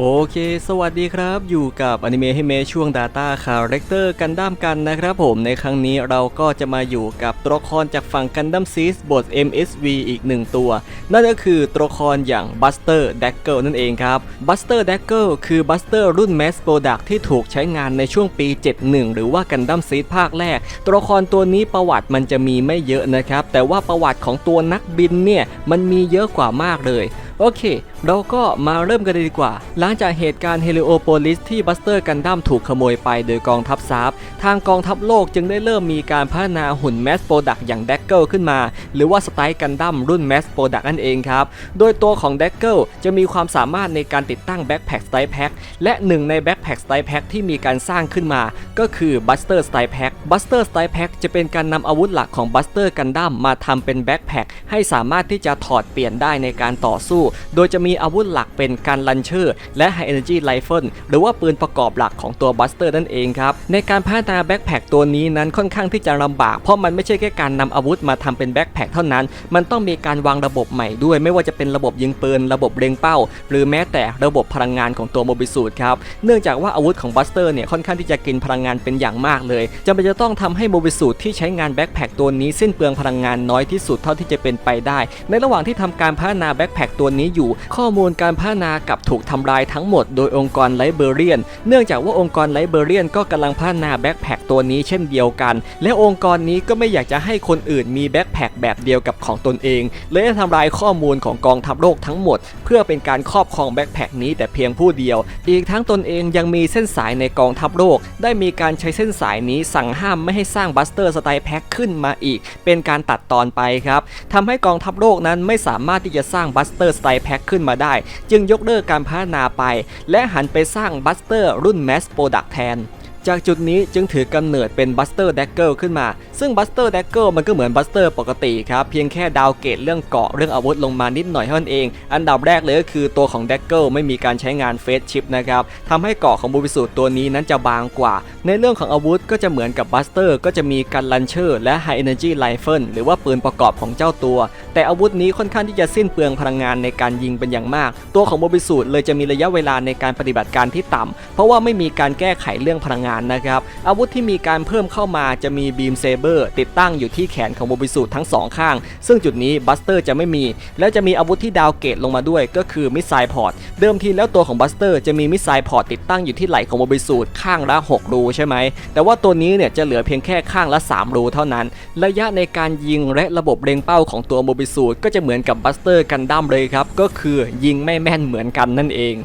โอเค สวัสดีครับ อยู่กับอนิเมะให้เมช่วง Data Character กันด้ามกันนะครับผมในครั้งนี้เราก็จะมาอยู่กับตัวละครจากฝั่งกันดั้มซีสบท MSV อีกหนึ่งตัว นั่นก็คือตัวละครอย่าง Buster Dagger นั่นเองครับ Buster Dagger คือ Buster รุ่น Mass Product ที่ถูกใช้งานในช่วงปี 71 หรือว่ากันดั้มซีสภาคแรก ตัวละครตัวนี้ประวัติมันจะมีไม่เยอะนะครับ แต่ว่าประวัติของตัวนักบินเนี่ยมันมีเยอะกว่ามากเลย โอเค เราก็มาเริ่มกันเลยดีกว่าหลังจากเหตุการณ์เฮลิโอโพลิสที่บัสเตอร์กันดั้มถูกขโมยไปโดยกองทัพซาบทางกองทัพโลกจึงได้เริ่มมีการพัฒนาหุ่นแมสโปรดักอย่างแดกเกิลขึ้นมา หรือว่าสไตล์กันดั้มรุ่นแมสโปรดักนั่นเองครับ โดยตัวของแดกเกิลจะมีความสามารถในการติดตั้งแบ็คแพคสไตล์แพ็คและหนึ่งในแบ็คแพคสไตล์แพ็คที่มีการสร้างขึ้นมา ก็คือบัสเตอร์สไตล์แพ็คบัสเตอร์สไตล์แพ็คจะเป็นการนำอาวุธหลักของบัสเตอร์กันดั้มมาทำเป็นแบ็คแพคให้สามารถที่จะถอดเปลี่ยนได้ในการต่อสู้ โดยจะมีอาวุธหลักเป็นการลันเชอร์และไฮเอเนจีไรเฟิลหรือว่าปืนประกอบหลักของตัวบัสเตอร์นั่นเองครับ ในการพัฒนาแบ็คแพคตัวนี้นั้นค่อนข้างที่จะลำบาก เพราะมันไม่ใช่แค่การนำอาวุธมาทำเป็นแบ็คแพคเท่านั้น มันต้องมีการวางระบบใหม่ด้วย ไม่ว่าจะเป็นระบบยิงปืน ระบบเล็งเป้า หรือแม้แต่ระบบพลังงานของตัวโมบิสูดครับ เนื่องจากว่าอาวุธของบัสเตอร์เนี่ยค่อนข้างที่จะกินพลังงานเป็นอย่างมากเลยจำเป็นจะต้องทำให้โมบิสูดที่ใช้งานแบ็คแพคตัวนี้สิ้นเปลืองพลังงานน้อยที่สุดเท่าที่จะเป็นไปได้ ในระหว่างที่ทำการพัฒนาแบ็คแพคตัวนี้อยู่ ข้อมูลการพัฒนากับถูกทำลายทั้งหมดโดยองค์กรไลเบเรียน เนื่องจากว่าองค์กรไลเบเรียนก็กำลังพัฒนาแบ็คแพคตัวนี้เช่นเดียวกัน และองค์กรนี้ก็ไม่อยากจะให้คนอื่นมีแบ็คแพคแบบเดียวกับของตนเอง เลยได้ทำลายข้อมูลของกองทัพโลกทั้งหมด เพื่อเป็นการครอบครองแบ็คแพคนี้แต่เพียงผู้เดียว อีกทั้งตนเองยังมีเส้นสายในกองทัพโลก ได้มีการใช้เส้นสายนี้สั่งห้ามไม่ให้สร้างบัสเตอร์สไตล์แพ็คขึ้นมาอีก เป็นการตัดตอนไปครับทำให้กองทัพโลกนั้นไม่สามารถที่จะสร้างบัสเตอร์สไตล์แพ็คขึ้นมาได้ จึงยกเลิกการพัฒนาไป และหันไปสร้างบัสเตอร์รุ่นแมสโปรดักแทน จากจุดนี้จึงถือกำเนิดเป็นบัสเตอร์แดกเกิลขึ้นมา ซึ่งบัสเตอร์แดกเกิลมันก็เหมือนบัสเตอร์ปกติครับ เพียงแค่ดาวเกรดเรื่องเกาะเรื่องอาวุธลงมานิดหน่อยเท่านั้นเอง อันดับแรกเลยก็คือตัวของแดกเกิลไม่มีการใช้งานเฟสชิปนะครับทำให้เกาะของบูบิสูตตัวนี้นั้นจะบางกว่า ในเรื่องของอาวุธก็จะเหมือนกับบัสเตอร์ก็จะมีการลันเชอร์และไฮเอเนจีไรเฟิลหรือว่าปืนประกอบของเจ้าตัว แต่อาวุธนี้ค่อนข้างที่จะสิ้นเปลืองพลังงานในการยิงเป็นอย่างมาก ตัวของโมบิสูตเลยจะมีระยะเวลาในการปฏิบัติการที่ต่ำเพราะว่าไม่มีการแก้ไขเรื่องพลังงานนะครับ อาวุธที่มีการเพิ่มเข้ามาจะมีบีมเซเบอร์ติดตั้งอยู่ที่แขนของโมบิสูทั้งสองข้าง ซึ่งจุดนี้บัสเตอร์จะไม่มี และจะมีอาวุธที่ดาวเกตลงมาด้วยก็คือมิสไซล์พอร์ตเดิมทีแล้วตัวของบัสเตอร์จะมีมิสไซล์พอร์ตติดตั้งอยู่ที่ไหล่ของโมบิสูตข้างละ6รูใช่ไหมแต่ว่าตัวนี้เนี่ยจะเหลือเพียงแค่ข้างละ3รูเท่านั้น ระยะในการยิงและระบบเล็งเป้าของตัวโมบิสูตก็จะเหมือนกับบัสเตอร์กันดั้มเลยครับ ก็คือยิงไม่แม่นเหมือนกันนั่นเอง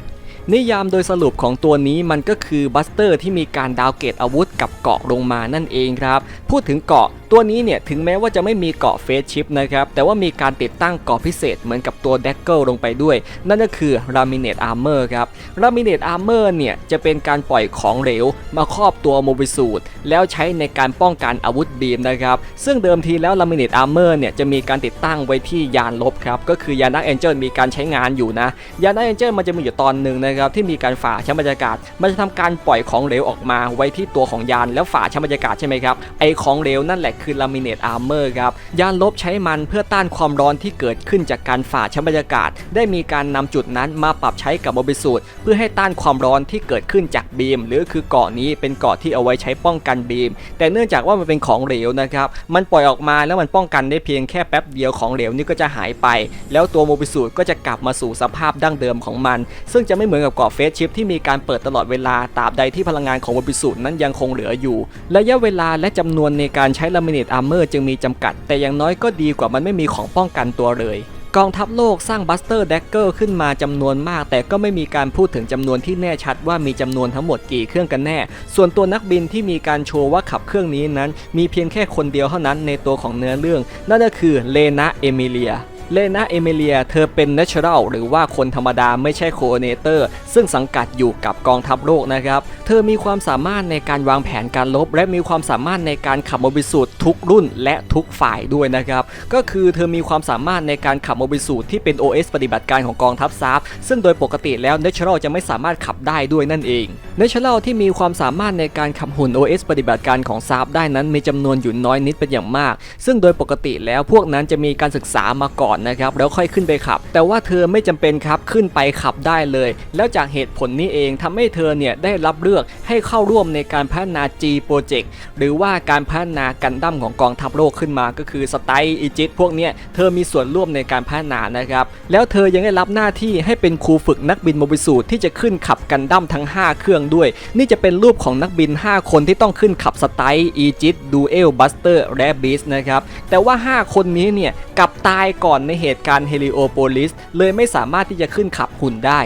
นิยามโดยสรุปของตัวนี้มันก็คือบัสเตอร์ที่มีการดาวเกตอาวุธกับเกาะลงมานั่นเองครับ พูดถึงเกาะ ตัวนี้เนี่ยถึงแม้ว่าจะไม่มีเกาะเฟสชิปนะครับแต่ว่ามีการติดตั้งเกาะพิเศษเหมือนกับตัวแดกเกิลลงไปด้วย นั่นก็คือ Laminate Armor ครับ Laminate Armor เนี่ยจะเป็นการปล่อยของเหลว มาครอบตัวโมบิสูดแล้วใช้ในการป้องกันอาวุธบีมนะครับซึ่งเดิมทีแล้ว Laminate Armor เนี่ยจะมีการติดตั้งไว้ที่ยานลบครับก็คือยานักเอนเจิลมีการใช้งานอยู่นะยานักเอนเจิลมันจะมีอยู่ตอนหนึ่งนะครับที่มีการฝ่าชั้นบรรยากาศ มันจะทำการปล่อยของเหลวออกมาไว้ที่ตัวของยานแล้วฝ่าชั้นบรรยากาศใช่ไหมครับไอของเหลวนั่นแหละคือ Laminate Armor ครับยานลบใช้มันเพื่อต้านความร้อนที่เกิดขึ้นจากการฝ่าชั้นบรรยากาศ ได้มีการนำจุดนั้นมาปรับใช้กับโมบิสูตเพื่อให้ต้านความร้อนที่เกิดขึ้นจากบีม หรือคือเกาะนี้เป็นเกาะที่เอาไว้ใช้ป้องกันบีม แต่เนื่องจากว่ามันเป็นของเหลวนะครับมันปล่อยออกมาแล้วมันป้องกันได้เพียงแค่แป๊บเดียวของเหลวนี่ก็จะหายไป แล้วตัวโมบิสูตก็จะกลับมาสู่สภาพดั้งเดิมของมัน ซึ่งจะไม่เหมือนกับเกาะเฟสชิปที่มีการเปิดตลอดเวลาตราบใดที่พลังงานของโมบิสูตนั้นยังคงเหลืออยู่ ระยะเวลาและจำนวนในการใช้ลามิเนตอาร์เมอร์จึงมีจำกัด แต่อย่างน้อยก็ดีกว่ามันไม่มีของป้องกันตัวเลยกองทัพโลกสร้างบัสเตอร์แดกเกอร์ขึ้นมาจำนวนมาก แต่ก็ไม่มีการพูดถึงจำนวนที่แน่ชัดว่ามีจำนวนทั้งหมดกี่เครื่องกันแน่ ส่วนตัวนักบินที่มีการโชว์ว่าขับเครื่องนี้นั้น มีเพียงแค่คนเดียวเท่านั้นในตัวของเนื้อเรื่อง นั่นก็คือเลนาเอมิเลีย เลนาเอเมเลียเธอเป็น Natural หรือว่าคนธรรมดาไม่ใช่โคอเนเตอร์ ซึ่งสังกัดอยู่กับกองทัพโลกนะครับ เธอมีความสามารถในการวางแผนการลบ และมีความสามารถในการขับโมบิสูตทุกรุ่นและทุกฝ่ายด้วยนะครับ ก็คือเธอมีความสามารถในการขับโมบิสูตที่เป็น OS ปฏิบัติการของกองทัพซาร์ซึ่งโดยปกติแล้ว Natural จะไม่สามารถขับได้ด้วยนั่นเอง Natural ที่มีความสามารถในการขับหุ่น OS ปฏิบัติการของซาร์ได้นั้นมีจำนวนอยู่น้อยนิดเป็นอย่างมาก ซึ่งโดยปกติแล้วพวกนั้นจะมีการศึกษามาก่อนนะครับแล้วค่อยขึ้นไปขับ แต่ว่าเธอไม่จำเป็นครับขึ้นไปขับได้เลย แล้วจากเหตุผลนี้เองทำให้เธอเนี่ยได้รับเลือกให้เข้าร่วมในการพัฒนา G Project หรือว่าการพัฒนากันดั้มของกองทัพโลกขึ้นมาก็คือสไตล์อีจิตพวกเนี้ยเธอมีส่วนร่วมในการพัฒนานะครับแล้วเธอยังได้รับหน้าที่ให้เป็นครูฝึกนักบินโมบิสูตที่จะขึ้นขับกันดั้มทั้ง 5 เครื่องด้วย นี่จะเป็นรูปของนักบิน 5 คนที่ต้องขึ้นขับสไตล์อีจิตดูเอลบัสเตอร์และบิสนะครับแต่ว่า 5 คนนี้เนี่ยกลับตายก่อนในเหตุการณ์เฮลิโอโปลิสเลยไม่สามารถที่จะขึ้นขับหุ่นได้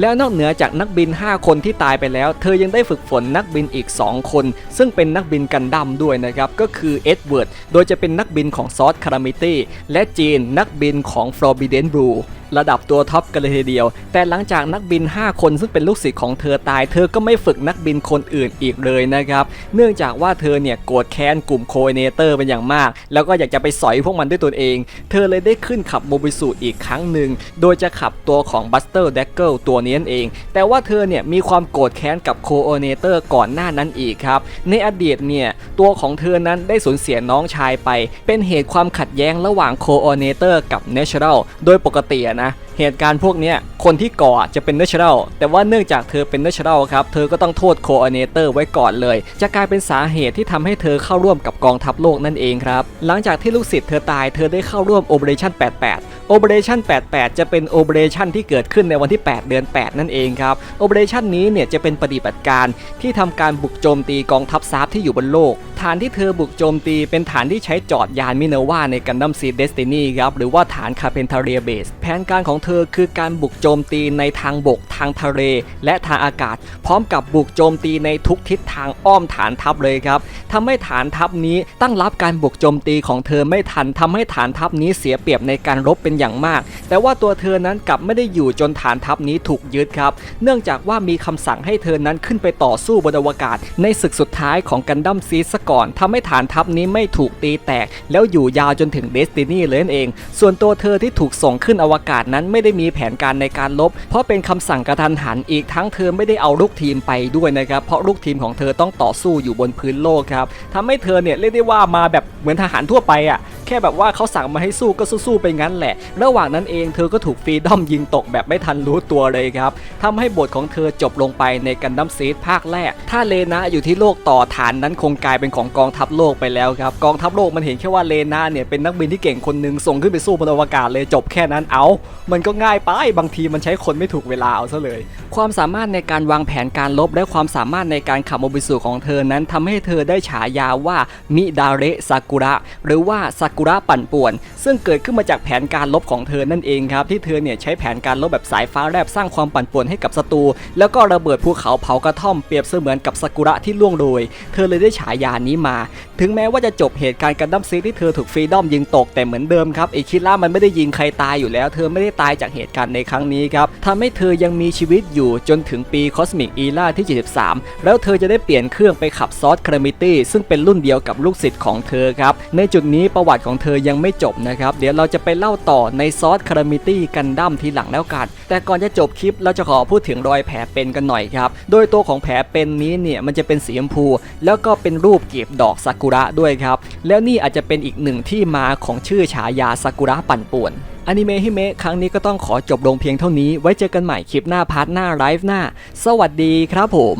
แล้วนอกเหนือจากนักบิน 5 คนที่ตายไปแล้ว เธอยังได้ฝึกฝนนักบินอีก 2 คน ซึ่งเป็นนักบินกันดั้มด้วยนะครับ ก็คือเอ็ดเวิร์ดโดยจะเป็นนักบินของซอสคารามิตี้และจีนนักบินของฟลอร์บิเดนบลูระดับตัวท็อปกันเลยทีเดียว แต่หลังจากนักบิน 5 คนซึ่งเป็นลูกศิษย์ของเธอตาย เธอก็ไม่ฝึกนักบินคนอื่นอีกเลยนะครับ เนื่องจากว่าเธอเนี่ยโกรธแค้นกลุ่มโคเนเตอร์เป็นอย่างมาก แล้วก็อยากจะไปสอยพวกมันด้วยตนเอง เธอเลยได้ขึ้นขับโมบิสูอีกครั้งหนึ่ง โดยจะขับตัวของบัสเตอร์เดกเกิลตัวนี้นั่นเอง แต่ว่าเธอเนี่ยมีความโกรธแค้นกับโคเนเตอร์ก่อนหน้านั้นอีกครับ ในอดีตเนี่ยตัวของเธอนั้นได้สูญเสียน้องชายไป เป็นเหตุความขัดแย้งระหว่างโคเนเตอร์กับเนเชอรัลโดยปกตินะ เหตุการณ์พวกเนี้ยคนที่ก่อจะเป็นเนเชอรัลแต่ว่าเนื่องจากเธอเป็นเนเชอรัลครับ เธอก็ต้องโทษโคอเนเตอร์ไว้ก่อนเลย จะกลายเป็นสาเหตุที่ทำให้เธอเข้าร่วมกับกองทัพโลกนั่นเองครับ หลังจากที่ลูกศิษย์เธอตายเธอได้เข้าร่วม Operation 88 Operation 88 จะเป็น Operation ที่เกิดขึ้นในวันที่ 8 เดือน 8 นั่นเองครับ Operation นี้เนี่ยจะเป็นปฏิบัติการที่ทำการบุกโจมตีกองทัพซาร์ฟที่อยู่บนโลก ฐานที่เธอบุกโจมตีเป็นฐานที่ใช้จอดยานมิเนวาในกันดั้มซีเดสตินีครับหรือว่าฐานคาเพนทาเรียเบสแผนการของเธอคือการบุกโจมตีในทางบกทางทะเล และทางอากาศ พร้อมกับบุกโจมตีในทุกทิศทางอ้อมฐานทัพเลยครับทำให้ฐานทัพนี้ตั้งรับการบุกโจมตีของเธอไม่ทันทำให้ฐานทัพนี้เสียเปรียบในการรบเป็นอย่างมาก แต่ว่าตัวเธอนั้นกลับไม่ได้อยู่จนฐานทัพนี้ถูกยึดครับ เนื่องจากว่ามีคำสั่งให้เธอนั้นขึ้นไปต่อสู้บนอวกาศ ในศึกสุดท้ายของกันดั้มซีซะก่อนทำให้ฐานทัพนี้ไม่ถูกตีแตก แล้วอยู่ยาวจนถึงเดสตินีเลยนั่นเอง ส่วนตัวเธอที่ถูกส่งขึ้นอวกาศนั้นไม่ได้มีแผนการในการลบ เพราะเป็นคำสั่งกระทันหันอีกทั้งเธอไม่ได้เอาลูกทีมไปด้วยนะครับ เพราะลูกทีมของเธอต้องต่อสู้อยู่บนพื้นโลกครับทำให้เธอเนี่ยเรียกได้ว่ามาแบบเหมือนทหารทั่วไปอะ แค่แบบว่าเขาสั่งมาให้สู้ก็สู้ๆไปงั้นแหละ ระหว่างนั้นเองเธอก็ถูกฟรีดอมยิงตกแบบไม่ทันรู้ตัวเลยครับทำให้บทของเธอจบลงไปในกันดั้มซีดภาคแรก ถ้าเลนะอยู่ที่โลกต่อฐานนั้นคงกลายเป็นของกองทัพโลกไปแล้วครับ กองทัพโลกมันเห็นแค่ว่าเลนะเนี่ยเป็นนักบินที่เก่งคนหนึ่งส่งขึ้นไปสู้บนอวกาศเลยจบแค่นั้นเอา มันก็ง่ายไปบางทีมันใช้คนไม่ถูกเวลาเอาซะเลย ความสามารถในการวางแผนการลบและความสามารถในการขับโมบิสุของเธอนั้นทำให้เธอได้ฉายาว่ามิดาเระซากุระหรือว่าซากสกุระปั่นป่วน ซึ่งเกิดขึ้นมาจากแผนการลบของเธอนั่นเองครับที่เธอเนี่ยใช้แผนการลบแบบสายฟ้าแลบสร้างความปั่นป่วนให้กับศัตรูแล้วก็ระเบิดภูเขาเผากระท่อมเปรียบเสมือนกับซากุระที่ล่วงโรยเธอเลยได้ฉายานี้มา ถึงแม้ว่าจะจบเหตุการณ์กันดั้มซีที่เธอถูกฟรีดอมยิงตกแต่เหมือนเดิมครับไอคิล่ามันไม่ได้ยิงใครตายอยู่แล้ว เธอไม่ได้ตายจากเหตุการณ์ในครั้งนี้ครับทำให้เธอยังมีชีวิตอยู่จนถึงปีคอสมิกอีล่าที่ 73 แล้วเธอจะได้เปลี่ยนเครื่องไปขับซอสคารามิตี้ซึ่งเป็นรุ่นเดียวกับลูกศิษย์ของเธอครับในจุดนี้ประวัติของเธอยังไม่จบนะครับ เดี๋ยวเราจะไปเล่าต่อในซอสคารามิตี้กันดั้มทีหลังแล้วกัน แต่ก่อนจะจบคลิปเราจะขอพูดถึงรอยแผลเป็นกันหน่อยครับ โดยตัวของแผลเป็นนี้เนี่ยมันจะเป็นสีชมพู แล้วก็เป็นรูปเก็บดอกซากุระด้วยครับ แล้วนี่อาจจะเป็นอีกหนึ่งที่มาของชื่อฉายาซากุระปั่นป่วนอนิเมะฮิเมะครั้งนี้ก็ต้องขอจบลงเพียงเท่านี้ ไว้เจอกันใหม่คลิปหน้าพาร์ทหน้าไลฟ์หน้า สวัสดีครับผม